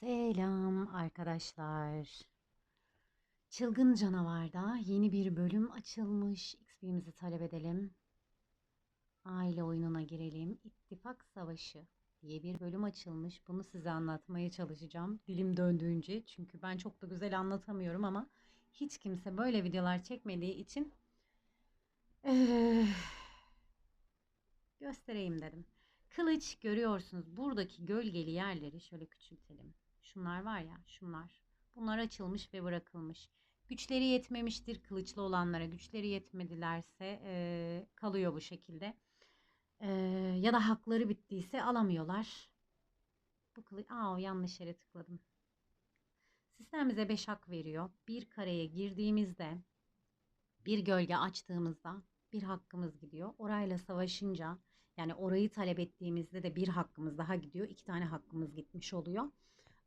Selam arkadaşlar. Çılgın Canavar'da yeni bir bölüm açılmış. XP'mizi talep edelim. Aile oyununa girelim. İttifak Savaşı diye bir bölüm açılmış. Bunu size anlatmaya çalışacağım. Dilim döndüğünce. Çünkü ben çok da güzel anlatamıyorum ama hiç kimse böyle videolar çekmediği için eee, göstereyim dedim. Kılıç görüyorsunuz. Buradaki gölgeli yerleri şöyle küçültelim. Şunlar var ya, şunlar. Bunlar açılmış ve bırakılmış. Güçleri yetmemiştir kılıçlı olanlara. Güçleri yetmedilerse eee, kalıyor bu şekilde. Eee, ya da hakları bittiyse alamıyorlar. Bu kılıç... Aa yanlış yere tıkladım. Sistem bize 5 hak veriyor. Bir kareye girdiğimizde, bir gölge açtığımızda bir hakkımız gidiyor. Orayla savaşınca yani orayı talep ettiğimizde de bir hakkımız daha gidiyor. İki tane hakkımız gitmiş oluyor.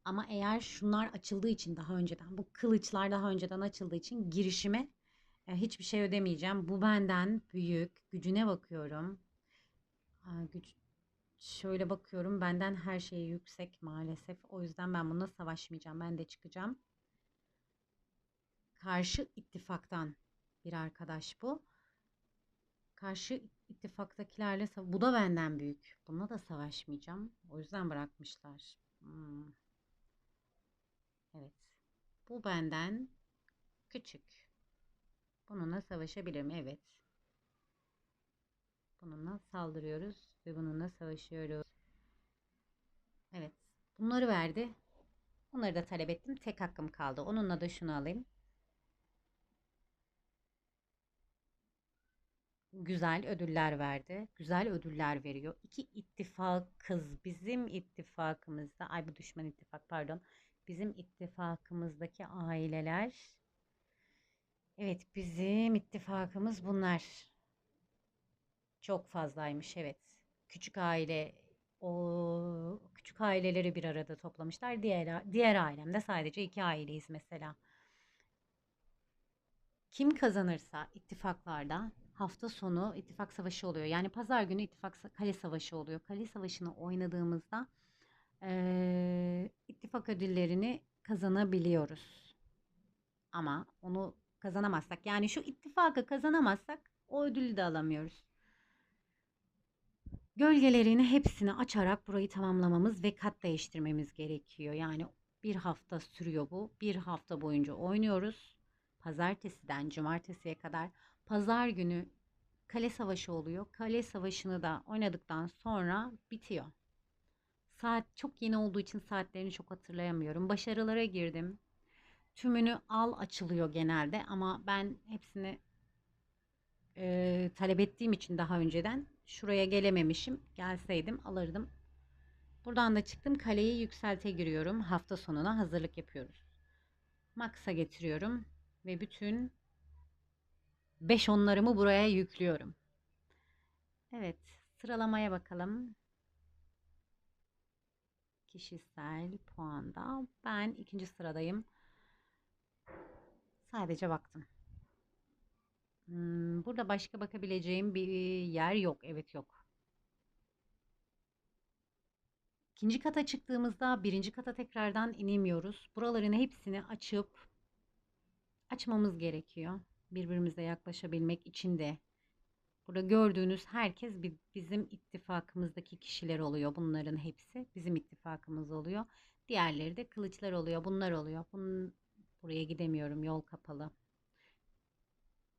Ama eğer şunlar açıldığı için daha önceden, bu kılıçlar daha önceden açıldığı için girişime e, hiçbir şey ödemeyeceğim. Bu benden büyük. Gücüne bakıyorum. Güç şöyle bakıyorum. Benden her şey yüksek maalesef. O yüzden ben bununla savaşmayacağım. Ben de çıkacağım. Karşı ittifaktan bir arkadaş bu. Karşı ittifaktakilerle bu da benden büyük. Bununla da savaşmayacağım. O yüzden bırakmışlar. Hmm. Evet. Bu benden küçük. Bununla savaşabilirim. Evet. Bununla saldırıyoruz ve bununla savaşıyoruz. Evet. Bunları verdi. Bunları da talep ettim. Tek hakkım kaldı. Onunla da şunu alayım. güzel ödüller verdi. Güzel ödüller veriyor. İki ittifakız bizim ittifakımızda ay bu düşman ittifak pardon. Bizim ittifakımızdaki aileler evet bizim ittifakımız bunlar. Çok fazlaymış evet. Küçük aile o küçük aileleri bir arada toplamışlar. Diğer diğer ailemde sadece iki aileyiz mesela. Kim kazanırsa ittifaklarda hafta sonu ittifak savaşı oluyor. Yani pazar günü ittifak kale savaşı oluyor. Kale savaşını oynadığımızda eee, ittifak ödüllerini kazanabiliyoruz. Ama onu kazanamazsak yani şu ittifakı kazanamazsak o ödülü de alamıyoruz. Gölgelerini hepsini açarak burayı tamamlamamız ve kat değiştirmemiz gerekiyor. Yani bir hafta sürüyor bu. Bir hafta boyunca oynuyoruz. Pazartesiden cumartesiye kadar. Pazar günü kale savaşı oluyor. Kale savaşını da oynadıktan sonra bitiyor. Saat çok yeni olduğu için saatlerini çok hatırlayamıyorum. Başarılara girdim. Tümünü al açılıyor genelde ama ben hepsini e, talep ettiğim için daha önceden şuraya gelememişim. Gelseydim alırdım. Buradan da çıktım. Kaleyi yükselte giriyorum. Hafta sonuna hazırlık yapıyoruz. Max'a getiriyorum ve bütün 5 onlarımı buraya yüklüyorum. Evet, sıralamaya bakalım. Kişisel puanda ben ikinci sıradayım. Sadece baktım. Hmm, burada başka bakabileceğim bir yer yok. Evet yok. İkinci kata çıktığımızda birinci kata tekrardan inemiyoruz. Buraların hepsini açıp açmamız gerekiyor. Birbirimize yaklaşabilmek için de. Burada gördüğünüz herkes bi- bizim ittifakımızdaki kişiler oluyor. Bunların hepsi bizim ittifakımız oluyor. Diğerleri de kılıçlar oluyor. Bunlar oluyor. Bunun, buraya gidemiyorum. Yol kapalı.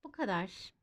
Bu kadar.